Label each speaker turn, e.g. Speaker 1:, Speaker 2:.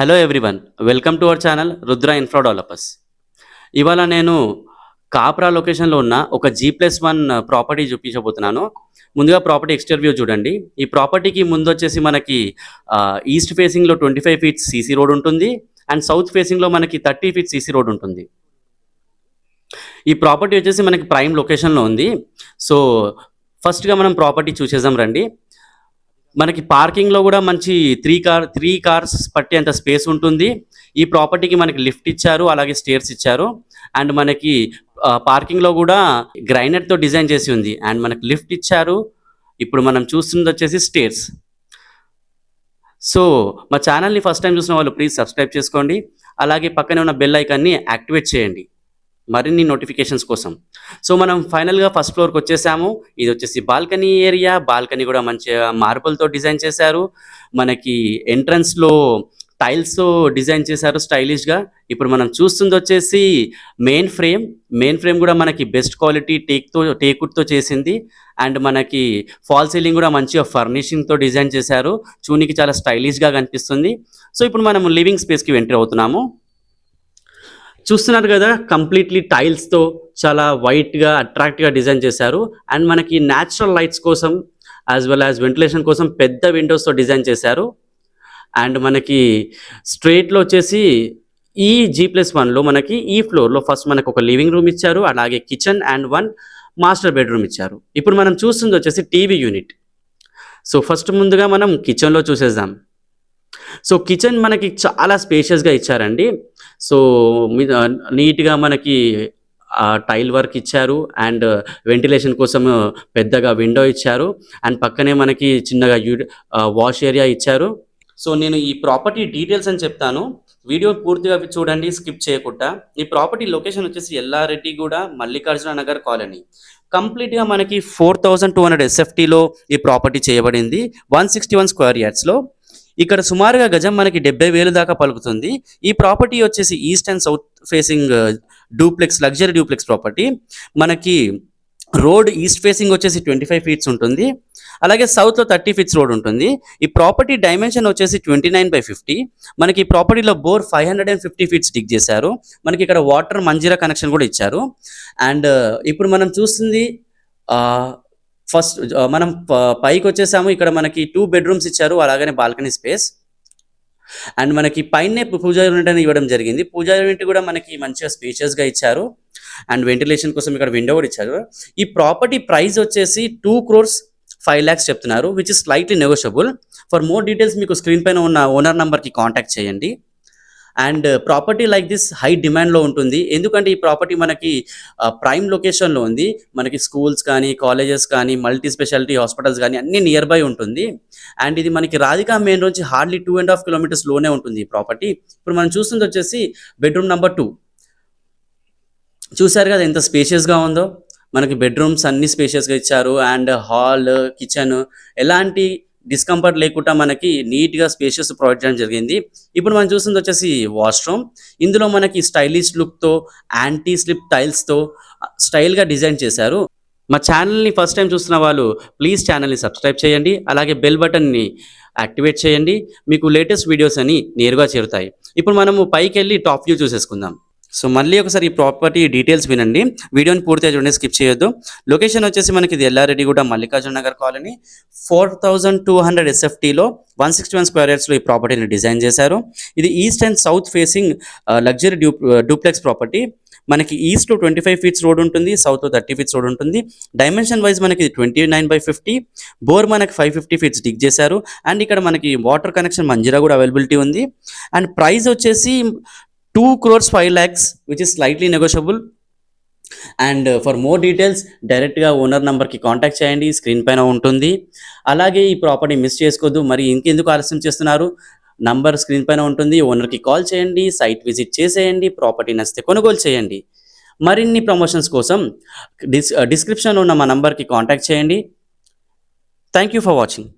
Speaker 1: Hello everyone welcome to our channel Rudra infra developers ఇవాళ నేను కాప్రా లొకేషన్లో ఉన్న ఒక జీ ప్లస్ వన్ ప్రాపర్టీ చూపించబోతున్నాను. ముందుగా ప్రాపర్టీ ఎక్స్టర్ వ్యూ చూడండి. ఈ ప్రాపర్టీకి ముందు వచ్చేసి మనకి ఈస్ట్ ఫేసింగ్లో twenty five feets CC road ఉంటుంది. అండ్ సౌత్ ఫేసింగ్లో మనకి థర్టీ ఫీట్ సీసీ రోడ్ ఉంటుంది. ఈ ప్రాపర్టీ వచ్చేసి మనకి ప్రైమ్ లొకేషన్లో ఉంది. సో ఫస్ట్గా మనం ప్రాపర్టీ చూసేద్దాం రండి. మనకి పార్కింగ్లో కూడా మంచి త్రీ కార్ త్రీ కార్స్ పట్టేంత స్పేస్ ఉంటుంది. ఈ ప్రాపర్టీకి మనకి లిఫ్ట్ ఇచ్చారు అలాగే స్టేర్స్ ఇచ్చారు. అండ్ మనకి పార్కింగ్లో కూడా గ్రైనర్తో డిజైన్ చేసి ఉంది. అండ్ మనకి లిఫ్ట్ ఇచ్చారు. ఇప్పుడు మనం చూస్తుంది వచ్చేసి స్టేర్స్. సో మా ఛానల్ని ఫస్ట్ టైం చూసిన వాళ్ళు ప్లీజ్ సబ్స్క్రైబ్ చేసుకోండి. అలాగే పక్కనే ఉన్న బెల్ ఐకాన్ని యాక్టివేట్ చేయండి. మరిన్ని నోటిఫికేషన్స్ కోసం. సో మనం ఫైనల్గా ఫస్ట్ ఫ్లోర్కి వచ్చేసాము. ఇది వచ్చేసి బాల్కనీ ఏరియా బాల్కనీ కూడా మంచిగా మార్బుల్తో డిజైన్ చేశారు. మనకి ఎంట్రన్స్లో టైల్స్తో డిజైన్ చేశారు స్టైలిష్గా ఇప్పుడు మనం చూస్తుంది వచ్చేసి మెయిన్ ఫ్రేమ్ మెయిన్ ఫ్రేమ్ కూడా మనకి బెస్ట్ క్వాలిటీ టేక్తో టేకుడ్తో చేసింది. అండ్ మనకి ఫాల్ సీలింగ్ కూడా మంచిగా ఫర్నిషింగ్తో డిజైన్ చేశారు. చూనికి చాలా స్టైలిష్గా కనిపిస్తుంది. సో ఇప్పుడు మనం లివింగ్ స్పేస్కి ఎంటర్ అవుతున్నాము. చూస్తున్నారు కదా కంప్లీట్లీ టైల్స్తో చాలా వైట్గా అట్రాక్ట్గా డిజైన్ చేశారు. అండ్ మనకి న్యాచురల్ లైట్స్ కోసం యాజ్ వెల్ యాజ్ వెంటిలేషన్ కోసం పెద్ద విండోస్తో డిజైన్ చేశారు. అండ్ మనకి స్ట్రేట్లో వచ్చేసి ఈ జీ ప్లస్ వన్లో మనకి ఈ ఫ్లోర్లో ఫస్ట్ మనకు ఒక లివింగ్ రూమ్ ఇచ్చారు. అలాగే kitchen and one master bedroom ఇచ్చారు. ఇప్పుడు మనం చూస్తుంది వచ్చేసి టీవీ యూనిట్ సో ఫస్ట్ ముందుగా మనం కిచెన్లో చూసేద్దాం. సో కిచెన్ మనకి చాలా స్పేషియస్గా ఇచ్చారండి. సో నీట్గా మనకి టైల్ వర్క్ ఇచ్చారు అండ్ వెంటిలేషన్ కోసం పెద్దగా విండో ఇచ్చారు. అండ్ పక్కనే మనకి చిన్నగా యూ వాష్ ఏరియా ఇచ్చారు. సో నేను ఈ ప్రాపర్టీ డీటెయిల్స్ అని చెప్తాను. వీడియో పూర్తిగా చూడండి స్కిప్ చేయకుండా. ఈ ప్రాపర్టీ లొకేషన్ వచ్చేసి ఎల్లారెడ్డి కూడా మల్లికార్జున నగర్ కాలనీ. కంప్లీట్గా మనకి ఫోర్ థౌజండ్ టూ హండ్రెడ్ ఎస్ఎఫ్టీలో ఈ ప్రాపర్టీ చేయబడింది. వన్ సిక్స్టీ వన్ స్క్వేర్ యార్డ్స్లో ఇక్కడ సుమారుగా గజం మనకి డెబ్బై వేలు దాకా పలుకుతుంది. ఈ ప్రాపర్టీ వచ్చేసి east and south facing uh, duplex luxury duplex property. మనకి రోడ్ ఈస్ట్ ఫేసింగ్ వచ్చేసి ట్వంటీ ఫైవ్ ఫీట్స్ ఉంటుంది. అలాగే సౌత్లో థర్టీ ఫీట్స్ రోడ్ ఉంటుంది. ఈ ప్రాపర్టీ డైమెన్షన్ వచ్చేసి ట్వంటీ నైన్ బై ఫిఫ్టీ. మనకి ఈ ప్రాపర్టీలో bore five hundred and fifty feets dig చేశారు. మనకి ఇక్కడ వాటర్ మంజీరా కనెక్షన్ కూడా ఇచ్చారు. అండ్ uh, ఇప్పుడు మనం చూస్తుంది uh, ఫస్ట్ మనం పైకి వచ్చేసాము. ఇక్కడ మనకి టూ బెడ్రూమ్స్ ఇచ్చారు. అలాగనే బాల్కనీ స్పేస్ అండ్ మనకి పైనే పూజా యూనిట్ అని ఇవ్వడం జరిగింది. పూజా యూనిట్ కూడా మనకి మంచిగా స్పేషియస్గా ఇచ్చారు. అండ్ వెంటిలేషన్ కోసం ఇక్కడ విండో కూడా ఇచ్చారు. ఈ ప్రాపర్టీ ప్రైస్ వచ్చేసి టూ క్రోర్స్ ఫైవ్ ల్యాక్స్ చెప్తున్నారు which is slightly negotiable for more details మీకు స్క్రీన్ పైన ఉన్న ఓనర్ నెంబర్కి కాంటాక్ట్ చేయండి. And property like this high డిమాండ్లో ఉంటుంది. ఎందుకంటే ఈ ప్రాపర్టీ మనకి ప్రైమ్ లొకేషన్లో ఉంది. మనకి స్కూల్స్ కానీ కాలేజెస్ కానీ మల్టీ స్పెషాలిటీ హాస్పిటల్స్ కానీ అన్ని నియర్ బై ఉంటుంది. అండ్ ఇది మనకి రాధికా మెయిన్ నుంచి హార్డ్లీ టూ అండ్ హాఫ్ కిలోమీటర్స్లోనే ఉంటుంది ఈ ప్రాపర్టీ. ఇప్పుడు మనం చూస్తుంది వచ్చేసి బెడ్రూమ్ నెంబర్ టూ. చూశారు కదా ఎంత స్పేషియస్గా ఉందో? మనకి బెడ్రూమ్స్ అన్ని స్పేషియస్గా ఇచ్చారు. అండ్ హాల్ కిచెన్ ఎలాంటి డిస్కంఫర్ట్ లేకుండా మనకి నీట్గా స్పేషియస్ ప్రొవైడ్ చేయడం జరిగింది. ఇప్పుడు మనం చూస్తుంది వచ్చేసి వాష్రూమ్ ఇందులో మనకి స్టైలిష్ లుక్తో యాంటీ స్లిప్ టైల్స్తో స్టైల్గా డిజైన్ చేశారు. మా ఛానల్ని ఫస్ట్ టైం చూస్తున్న వాళ్ళు ప్లీజ్ ఛానల్ని సబ్స్క్రైబ్ చేయండి. అలాగే బెల్ బటన్ని యాక్టివేట్ చేయండి. మీకు లేటెస్ట్ వీడియోస్ అని నేరుగా చేరుతాయి. ఇప్పుడు మనము పైకి వెళ్ళి టాప్ వ్యూ చూసేసుకుందాం. సో మళ్ళీ ఒకసారి ఈ ప్రాపర్టీ డీటెయిల్స్ వినండి. వీడియోని పూర్తిగా చూడండి స్కిప్ చేయొద్దు. లొకేషన్ వచ్చేసి మనకి ఇది ఎల్లారెడ్డి కూడా Mallikarjuna Nagar colony. Four thousand two hundred ఎస్ఎఫ్టీలో one sixty one square యార్డ్స్లో ఈ ప్రాపర్టీని డిజైన్ చేశారు. ఇది east and south facing luxury due duplex property. మనకి ఈస్ట్లో ట్వంటీ ఫైవ్ ఫీట్స్ రోడ్ ఉంటుంది సౌత్లో థర్టీ ఫీట్స్ రోడ్ ఉంటుంది. డైమెన్షన్ వైజ్ మనకి twenty nine by fifty. Bore మనకి ఫైవ్ ఫిఫ్టీ ఫీట్స్ డిగ్ చేశారు. అండ్ ఇక్కడ మనకి వాటర్ కనెక్షన్ మంజీరా కూడా అవైలబిలిటీ ఉంది. అండ్ ప్రైస్ వచ్చేసి two crores five lakhs which is slightly negotiable and for more details డైరెక్ట్గా ఓనర్ నెంబర్కి కాంటాక్ట్ చేయండి స్క్రీన్ పైన ఉంటుంది. అలాగే ఈ ప్రాపర్టీ మిస్ చేసుకోవద్దు మరి ఇంకెందుకు ఆలస్యం చేస్తున్నారు? నంబర్ స్క్రీన్ పైన ఉంటుంది. ఓనర్కి కాల్ చేయండి సైట్ విజిట్ చేసేయండి ప్రాపర్టీ నచ్చితే కొనుగోలు చేయండి. మరిన్ని ప్రమోషన్స్ కోసం డిస్ డిస్క్రిప్షన్లో uh, ఉన్న మా నంబర్కి కాంటాక్ట్ చేయండి. Thank you for watching